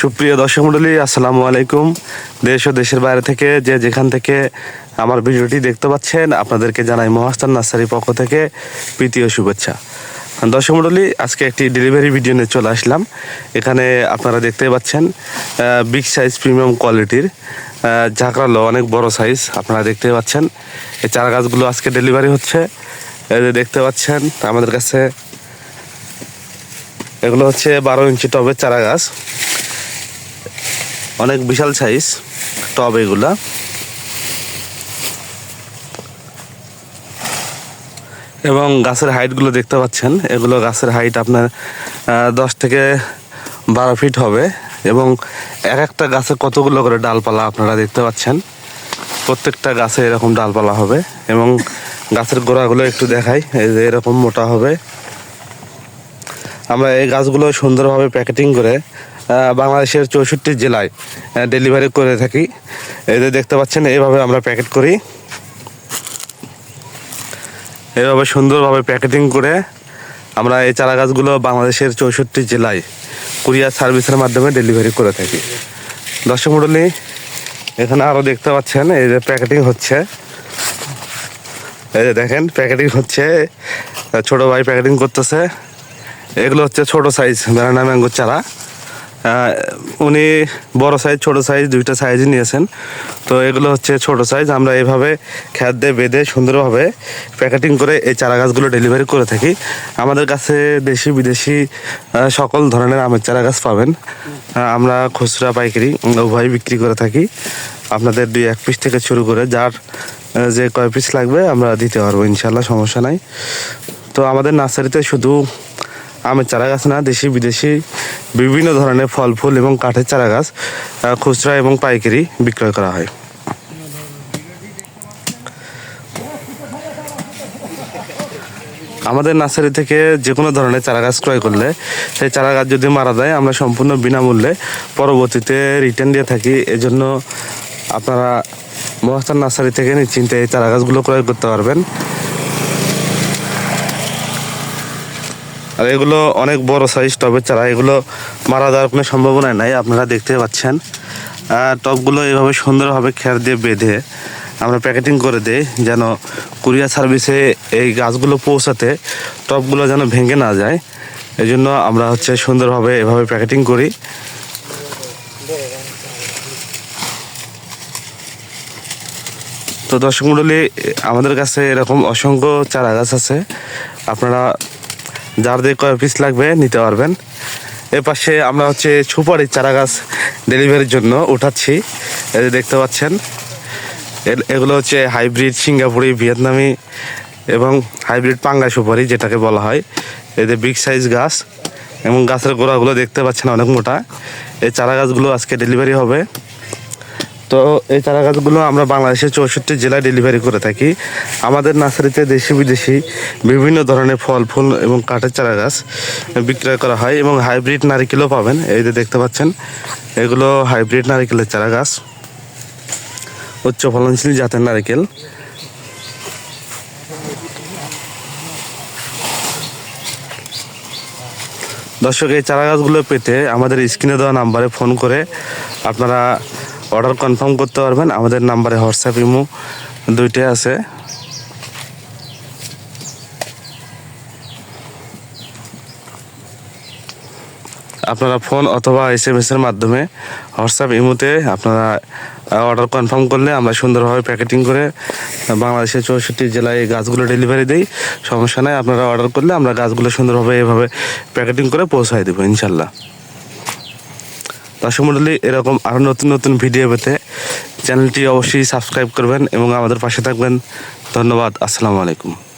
সুপ্রিয় দর্শক মন্ডলী আসসালামু আলাইকুম। দেশ ও দেশের বাইরে থেকে যে যেখান থেকে আমার ভিডিওটি দেখতে পাচ্ছেন, আপনাদেরকে জানাই মহাস্তান নার্সারির পক্ষ থেকে প্রীতি ও শুভেচ্ছা। দর্শক মন্ডলী আজকে একটি ডেলিভারি ভিডিও নিয়ে চলে আসলাম। এখানে আপনারা দেখতে পাচ্ছেন বিগ সাইজ প্রিমিয়াম কোয়ালিটির ঝাঁকড়ালো অনেক বড় সাইজ আপনারা দেখতে পাচ্ছেন। এই চারা গাছগুলো আজকে ডেলিভারি হচ্ছে। দেখতে পাচ্ছেন, আমাদের কাছে এগুলো হচ্ছে বারো ইঞ্চি টবের চারা গাছ। অনেক বিশাল সাইজ টব এগুলা। এবং গাছের হাইটগুলো দেখতে পাচ্ছেন, এগুলো গাছের হাইট আপনার দশ থেকে বারো ফিট হবে। এবং এক একটা গাছে কতগুলো করে ডালপালা আপনারা দেখতে পাচ্ছেন। প্রত্যেকটা গাছে এরকম ডালপালা হবে। এবং গাছের গোড়াগুলো একটু দেখাই, এই যে এরকম মোটা হবে। আমরা এই গাছগুলো সুন্দরভাবে প্যাকেটিং করে বাংলাদেশের চৌষট্টি জেলায় ডেলিভারি করে থাকি। এই দেখতে পাচ্ছেন, এইভাবে আমরা প্যাকেট করি। এইভাবে সুন্দরভাবে প্যাকেটিং করে আমরা এই চারা গাছগুলো বাংলাদেশের চৌষট্টি জেলায় কুরিয়ার সার্ভিসের মাধ্যমে ডেলিভারি করে থাকি। দর্শক মণ্ডলী, এখানে আরও দেখতে পাচ্ছেন, এই যে প্যাকেটিং হচ্ছে। এই যে দেখেন প্যাকেটিং হচ্ছে। ছোট ভাই প্যাকেটিং করতেছে। এগুলো হচ্ছে ছোট সাইজ ব্যানানা ম্যাঙ্গোর চারা। উনি বড় সাইজ ছোট সাইজ দুইটা সাইজই নিয়েছেন। তো এগুলো হচ্ছে ছোট সাইজ আমরা এভাবে খ্যাত দিয়ে বেঁধে সুন্দরভাবে প্যাকেটিং করে এই চারা গাছগুলো ডেলিভারি করে থাকি। আমাদের কাছে দেশি, বিদেশি সকল ধরনের আমের চারা গাছ পাবেন। আমরা খুচরা, পাইকারি উভয় বিক্রি করে থাকি। আপনাদের দুই এক পিস থেকে শুরু করে যার যে কয় পিস লাগবে আমরা দিতে পারব ইনশাল্লাহ সমস্যা নাই। তো আমাদের নার্সারিতে শুধু আমের চারা গাছ না, দেশি, বিদেশি, বিভিন্ন ধরনের ফল, ফুল এবং কাঠের চারা গাছ খুচরা এবং পাইকারি বিক্রয় করা হয়। আমাদের নার্সারি থেকে যে কোনো ধরনের চারা গাছ ক্রয় করলে সেই চারা গাছ যদি মারা যায়, আমরা সম্পূর্ণ বিনামূল্যে পরবর্তীতে রিটার্ন দিয়ে থাকি। এজন্য আপনারা মহাস্থান নার্সারি থেকে নিশ্চিন্তে এই চারা গাছগুলো ক্রয় করতে পারবেন। আর এগুলো অনেক বড় সাইজ টবের চারা, এগুলো মারা যাওয়ার কোনো সম্ভাবনা নাই, আপনারা দেখতে পাচ্ছেন। টবগুলো এইভাবে সুন্দরভাবে খের দিয়ে বেঁধে আমরা প্যাকেটিং করে দিই, যেন কুরিয়ার সার্ভিসে এই গাছগুলো পৌঁছাতে টবগুলো যেন ভেঙে না যায়। এই জন্য আমরা হচ্ছে সুন্দরভাবে এভাবে প্যাকেটিং করি। তো দর্শক মণ্ডলী আমাদের কাছে এরকম অসংখ্য চারা গাছ আছে। আপনারা যার দিয়ে কয় পিস লাগবে, নিতে পারবেন। এর পাশে আমরা হচ্ছে সুপারির চারা গাছ ডেলিভারির জন্য উঠাচ্ছি। এই দেখতে পাচ্ছেন এগুলো হচ্ছে হাইব্রিড সিঙ্গাপুরি, ভিয়েতনামি এবং হাইব্রিড পাঙ্গা সুপারি, যেটাকে বলা হয়। এদের বিগ সাইজ গাছ এবং গাছের গোড়াগুলো দেখতে পাচ্ছেন অনেক মোটা। এই চারা গাছগুলো আজকে ডেলিভারি হবে। তো এই চারা গাছগুলো আমরা বাংলাদেশের চৌষট্টি জেলায় ডেলিভারি করে থাকি। আমাদের নার্সারিতে দেশি বিদেশি বিভিন্ন ধরনের ফল, ফুল এবং কাঠের চারা গাছ বিক্রয় করা হয় এবং হাইব্রিড নারিকেলও পাবেন। এই যে দেখতে পাচ্ছেন, এগুলো হাইব্রিড নারিকেলের চারা গাছ। উচ্চ ফলনশীল জাতের নারিকেল। দর্শক, এই চারা গাছগুলো পেতে আমাদের স্ক্রিনে দেওয়া নাম্বারে ফোন করে আপনারা অর্ডার কনফার্ম করতে পারবেন। আমাদের নাম্বারে হোয়াটসঅ্যাপ, ইমো দুইটাই আছে। আপনারা ফোন অথবা এস এম এর মাধ্যমে হোয়াটসঅ্যাপ, ইমোতে আপনারা অর্ডার কনফার্ম করলে আমরা সুন্দরভাবে প্যাকেটিং করে বাংলাদেশের চৌষট্টি জেলায় এই গাছগুলো ডেলিভারি দিই। সমস্যা নাই, আপনারা অর্ডার করলে আমরা গাছগুলো সুন্দরভাবে এভাবে প্যাকেটিং করে পৌঁছায় দেবো, ইনশাল্লাহ। দর্শক মন্ডলী এরকম আরও নতুন নতুন ভিডিও পেতে চ্যানেলটি অবশ্যই সাবস্ক্রাইব করবেন এবং আমাদের পাশে থাকবেন। ধন্যবাদ, আসসালামু আলাইকুম।